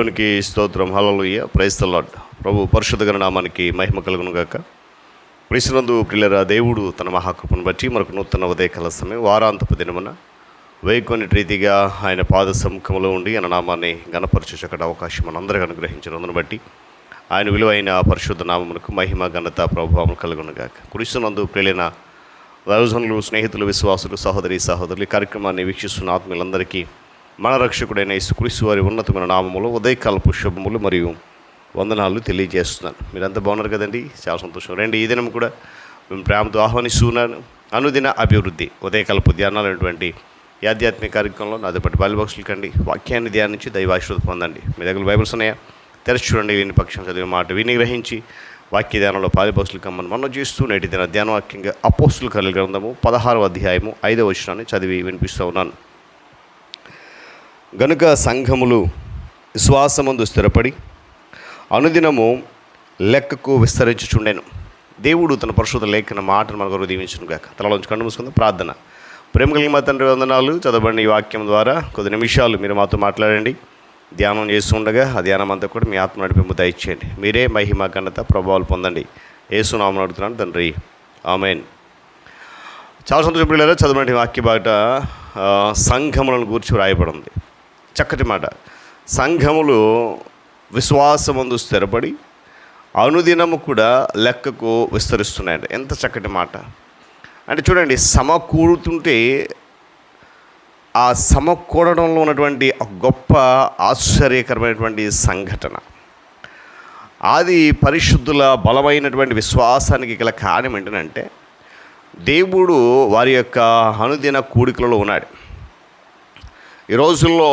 దేవునికి స్తోత్రం. Hallelujah praise the Lord ప్రభు పరిశుద్ధ నామానికి మహిమ కలుగును గాక. ప్రిసినందు ప్రిల్లరా దేవుడు తన మహాకృపను బట్టి మనకు నూతన ఉదయకాల సమయం వారాంతపు దినమున వేకొని రీతిగా ఆయన పాద సముఖంలో ఉండి ఆయన నామాన్ని గణపరచుచక్కడ అవకాశం మనందరికీ అనుగ్రహించినందును బట్టి ఆయన విలువైన పరిశుద్ధ నామమునకు మహిమ ఘనత ప్రభావం కలుగును గాక. కృష్ణనందు ప్రియులైన దైవజనులు స్నేహితులు విశ్వాసులు సహోదరి సహోదరులు ఈ కార్యక్రమాన్ని వీక్షిస్తున్న ఆత్మీయులందరికీ మన రక్షకుడైన యేసుక్రీస్తు వారి ఉన్నతమైన నామములు ఉదయకాలపు శుభములు మరియు వందనాలు తెలియజేస్తున్నాను. మీరంతా బాగున్నారు కదండి? చాలా సంతోషం. రండి ఈ దినం కూడా మేము ప్రేమతో ఆహ్వానిస్తున్నాను అనుదిన అభివృద్ధి ఉదయకాలపు ధ్యానాలైనటువంటి ఈ ఆధ్యాత్మిక కార్యక్రమంలో నాదపటి పట్టి బాలిబాక్సులు కండి. వాక్యాన్ని ధ్యానించి దైవాశ్రత పొందండి. మీ దగ్గర బైబిల్స్ ఉన్నాయా? తెరచి చూడండి విని పక్షం చదివిన మాట విని గ్రహించి వాక్య ధ్యానంలో పాలిబాక్సులు కమ్మని మనం చేస్తూ నేటి దిన ధ్యాన వాక్యంగా అపోస్తులు కలిగి గ్రంథము పదహారవ అధ్యాయము ఐదవ వచనాన్ని చదివి వినిపిస్తూ ఉన్నాను. గనుక సంఘములు విశ్వాసమందు స్థిరపడి అనుదినము లెక్కకు విస్తరించుచుండెను. దేవుడు తన పరిశుద్ధ లేఖన మాటను మనకు దీవించను దీవించును గాక. తలలోంచి కన్ను మూసుకుందాం. ప్రార్థన. ప్రేమ కలిగిన తండ్రి వందనాలు. చదవబడిన ఈ వాక్యం ద్వారా కొద్ది నిమిషాలు మీరు మాతో మాట్లాడండి. ధ్యానం చేస్తుండగా ఆ ధ్యానం అంతా కూడా మీ ఆత్మ నడిపింపు దయచేయండి. మీరే మహిమ ఘనత ప్రభావాలు పొందండి. ఏసునామని అడుగుతున్నాను తండ్రి. ఆమెన్. చాలా సంతోషం పిల్లలు చదవబడిన వాక్య బాట ఆ, సంఘములను గూర్చి వ్రాయబడింది. చక్కటి మాట. సంఘములు విశ్వాసమందు స్థిరపడి అనుదినము కూడా లెక్కకు విస్తరిస్తున్నాయండి ఎంత చక్కటి మాట. అంటే చూడండి సమకూరుతుంటే ఆ సమకూడడంలో ఉన్నటువంటి ఒక గొప్ప ఆశ్చర్యకరమైనటువంటి సంఘటన. అది పరిశుద్ధుల బలమైనటువంటి విశ్వాసానికి గల కారణం ఏంటంటే దేవుడు వారి యొక్క అనుదిన కూడికలలో ఉన్నాడు. ఈ రోజుల్లో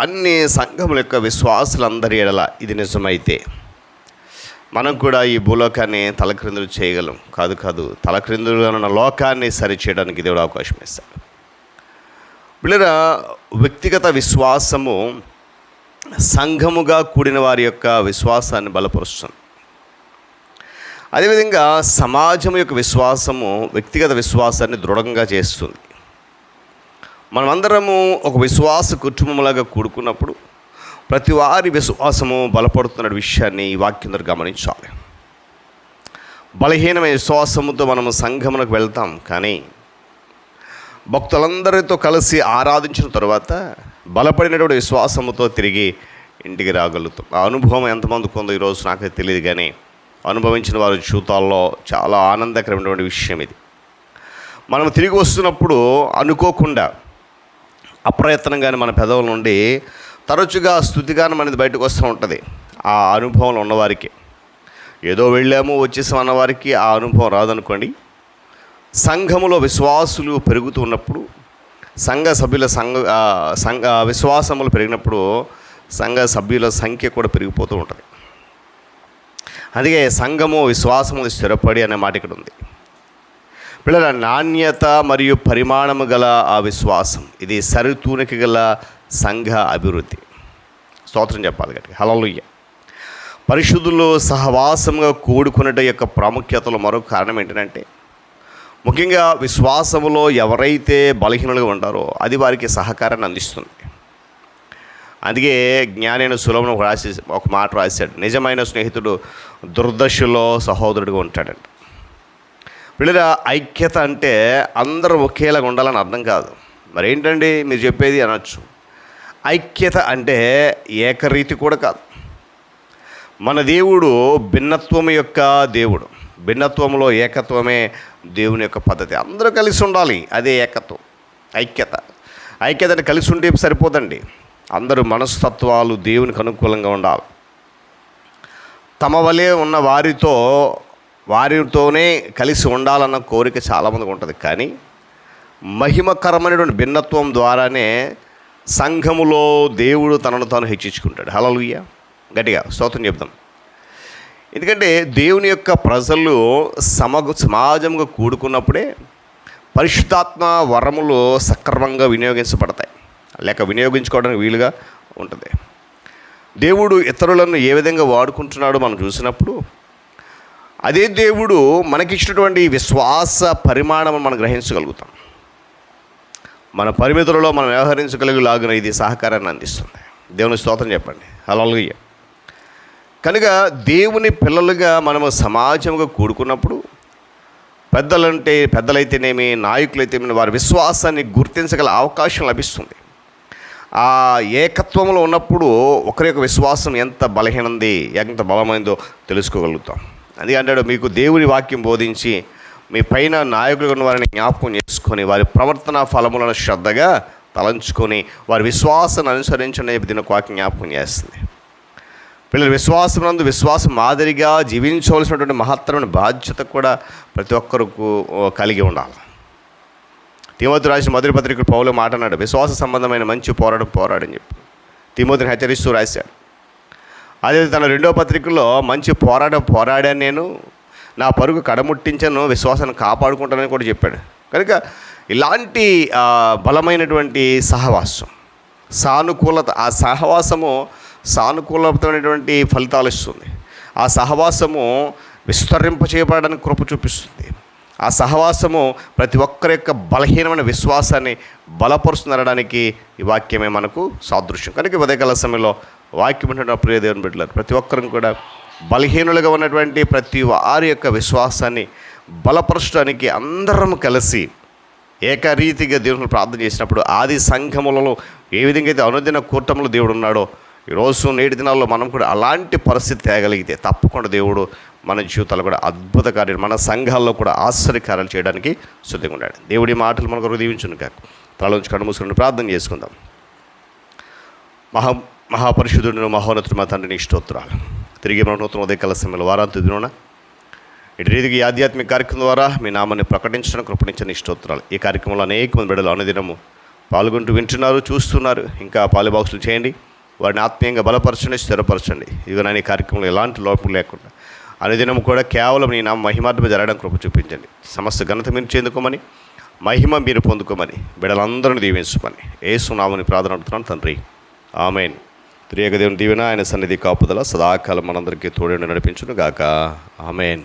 అన్ని సంఘముల యొక్క విశ్వాసులందరి ఎడల ఇది నిజమైతే మనం కూడా ఈ భూలోకాన్ని తలక్రిందులు చేయగలం. కాదు కాదు తలక్రిందులుగా ఉన్న లోకాన్ని సరిచేయడానికి దేవుడు అవకాశం ఇస్తాడు. పిల్లల వ్యక్తిగత విశ్వాసము సంఘముగా కూడిన వారి యొక్క విశ్వాసాన్ని బలపరుస్తుంది. అదేవిధంగా సమాజం యొక్క విశ్వాసము వ్యక్తిగత విశ్వాసాన్ని దృఢంగా చేస్తుంది. మనమందరము ఒక విశ్వాస కుటుంబంలాగా కూడుకున్నప్పుడు ప్రతి వారి విశ్వాసము బలపడుతున్న విషయాన్ని ఈ వాక్యం ద్వారా గమనించాలి. బలహీనమైన విశ్వాసముతో మనము సంఘమునకు వెళ్తాం కానీ భక్తులందరితో కలిసి ఆరాధించిన తర్వాత బలపడినటువంటి విశ్వాసముతో తిరిగి ఇంటికి రాగలుగుతాం. ఆ అనుభవం ఎంతమందికి ఉందో ఈరోజు నాకు తెలియదు కానీ అనుభవించిన వారి జీవితాల్లో చాలా ఆనందకరమైనటువంటి విషయం ఇది. మనం తిరిగి వస్తున్నప్పుడు అనుకోకుండా అప్రయత్నంగానే మన పెదవుల నుండి తరచుగా స్థుతిగానం అనేది బయటకు వస్తూ ఉంటుంది. ఆ అనుభవంలో ఉన్నవారికి. ఏదో వెళ్ళాము వచ్చేసాం అన్నవారికి ఆ అనుభవం రాదనుకోండి. సంఘములో విశ్వాసులు పెరుగుతూ ఉన్నప్పుడు సంఘ సభ్యుల సంఘ సంఘ విశ్వాసములు పెరిగినప్పుడు సంఘ సభ్యుల సంఖ్య కూడా పెరిగిపోతూ ఉంటుంది. అందుకే సంఘము విశ్వాసము స్థిరపడి అనే మాట ఇక్కడ ఉంది. పిల్లల నాణ్యత మరియు పరిమాణము గల ఆ విశ్వాసం. ఇది సరితూనికి గల సంఘ అభివృద్ధి. స్తోత్రం చెప్పాలి గట్టి హలలుయ్య పరిశుద్ధులు సహవాసంగా కూడుకునేట యొక్క ప్రాముఖ్యతలో మరో కారణం ఏంటంటే ముఖ్యంగా విశ్వాసములో ఎవరైతే బలహీనులుగా ఉంటారో అది వారికి సహకారాన్ని అందిస్తుంది. అందుకే జ్ఞానైన సులభను ఒక రాసి ఒక మాట రాశాడు. నిజమైన స్నేహితుడు దుర్దశలో సహోదరుడుగా ఉంటాడంట. పిల్లల ఐక్యత అంటే అందరూ ఒకేలాగా ఉండాలని అర్థం కాదు. మరి ఏంటండి? మీరు చెప్పేది అనొచ్చు. ఐక్యత అంటే ఏకరీతి కూడా కాదు. మన దేవుడు భిన్నత్వం యొక్క దేవుడు. భిన్నత్వంలో ఏకత్వమే దేవుని యొక్క పద్ధతి. అందరూ కలిసి ఉండాలి. అదే ఏకత్వం. ఐక్యత. ఐక్యత కలిసి ఉంటే సరిపోదండి. అందరూ మనస్తత్వాలు దేవునికి అనుకూలంగా ఉండాలి. తమ వలె ఉన్న వారితో వారితోనే కలిసి ఉండాలన్న కోరిక చాలామందికి ఉంటుంది. కానీ మహిమకరమైనటువంటి భిన్నత్వం ద్వారానే సంఘములో దేవుడు తనను తాను హెచ్చించుకుంటాడు. హలలుయ్య గట్టిగా స్తోత్రం చెప్తాం ఎందుకంటే దేవుని యొక్క ప్రజలు సమగ సమాజంగా కూడుకున్నప్పుడే పరిశుద్ధాత్మ వరములు సక్రమంగా వినియోగించబడతాయి. లేక వినియోగించుకోవడానికి వీలుగా ఉంటుంది. దేవుడు ఇతరులను ఏ విధంగా వాడుకుంటున్నాడో మనం చూసినప్పుడు అదే దేవుడు మనకిచ్చినటువంటి విశ్వాస పరిమాణం మనం గ్రహించగలుగుతాం. మన పరిమితులలో మనం వ్యవహరించగలిగేలాగిన ఇది సహకారాన్ని అందిస్తుంది. దేవుని స్తోత్రం చెప్పండి. హల్లెలూయ. కనుక దేవుని పిల్లలుగా మనము సమాజంగా కూడుకున్నప్పుడు పెద్దలంటే పెద్దలైతేనేమి నాయకులైతేనేమి వారి విశ్వాసాన్ని గుర్తించగల అవకాశం లభిస్తుంది. ఆ ఏకత్వంలో ఉన్నప్పుడు ఒకరి యొక్క విశ్వాసం ఎంత బలహీనంది ఎంత బలమైందో తెలుసుకోగలుగుతాం. అందుకే అంటాడు మీకు దేవుని వాక్యం బోధించి మీ పైన నాయకులు ఉన్న వారిని జ్ఞాపకం చేసుకొని వారి ప్రవర్తన ఫలములను శ్రద్ధగా తలంచుకొని వారి విశ్వాసాన్ని అనుసరించండి దీని ఒక వాక్యం జ్ఞాపకం చేస్తుంది. పిల్లలు విశ్వాసం నందు విశ్వాసం మాదిరిగా జీవించవలసినటువంటి మహత్తరమైన బాధ్యత కూడా ప్రతి ఒక్కరికి కలిగి ఉండాలి. తిమోతి రాసిన మొదటి పత్రిక పౌలు మాట అన్నాడు విశ్వాస సంబంధమైన మంచి పోరాటం పోరాడని చెప్పి. తిమోతిని హెచ్చరిస్తూ రాశాడు అదే తన రెండో పత్రికలో మంచి పోరాట పోరాడాను నేను. నా పరుగు కడముట్టించను విశ్వాసాన్ని కాపాడుకుంటానని కూడా చెప్పాడు. కనుక ఇలాంటి బలమైనటువంటి సహవాసం సానుకూలత ఆ సహవాసము సానుకూలమైనటువంటి ఫలితాలు ఇస్తుంది. ఆ సహవాసము విస్తరింప చేయబడడానికి కృప చూపిస్తుంది. ఆ సహవాసము ప్రతి ఒక్కరి యొక్క బలహీనమైన విశ్వాసాన్ని బలపరుస్తుందనడానికి ఈ వాక్యమే మనకు సాదృశ్యం. కనుక ఉదయకాల సమయంలో వాక్యం ఉంటున్న ప్రియ దేవుని బిడ్డలారు ప్రతి ఒక్కరం కూడా బలహీనులుగా ఉన్నటువంటి ప్రతి వారి యొక్క విశ్వాసాన్ని బలపరచడానికి అందరం కలిసి ఏకరీతిగా దేవుని ప్రార్థన చేసినప్పుడు ఆది సంఘములలో ఏ విధంగా అయితే అనుదిన కూటములు దేవుడు ఉన్నాడో ఈరోజు నేటి దినాల్లో మనం కూడా అలాంటి పరిస్థితి తేగలిగితే తప్పకుండా దేవుడు మన జీవితాలు కూడా అద్భుత కార్యాలు మన సంఘాల్లో కూడా ఆశ్చర్యకార్యాలు చేయడానికి సిద్ధంగా ఉన్నాడు. దేవుడి మాటలు మనకు దీవించును కాక తల నుంచి కనుమూసుకుని ప్రార్థన చేసుకుందాం. మహా మహాపరిశుద్ధుడు మహోన్నతుడు మా తండ్రిని స్తోత్రాలు. తిరిగి మన నూతన ఉదయకాల సమయంలో వారాంతి దినోన ఇటు రీతికి ఆధ్యాత్మిక కార్యక్రమం ద్వారా మీ నామాన్ని ప్రకటించడం కృపణించని స్తోత్రాలు. ఈ కార్యక్రమంలో అనేక మంది బిడ్డలు అనుదినము పాల్గొంటూ వింటున్నారు చూస్తున్నారు. ఇంకా పాలిబాక్సులు చేయండి. వారిని ఆత్మీయంగా బలపరచండి స్థిరపరచండి. ఇదిగో నేను ఈ కార్యక్రమంలో ఎలాంటి లోపం లేకుండా అనుదినం కూడా కేవలం నీ నామ మహిమార్థమే జరగడం కృప చూపించండి. సమస్త ఘనత మీరు చెందుకోమని మహిమ మీరు పొందుకోమని బిడ్డలందరిని దీవించమని ఏసునామని ప్రార్థన అడుగుతున్నాను తండ్రి. ఆమెన్. త్రియేక దేవుని దీవెన ఆయన సన్నిధి కాపుదల సదాకాలం మనందరికీ తోడు నడిపించును గాక ఆమెన్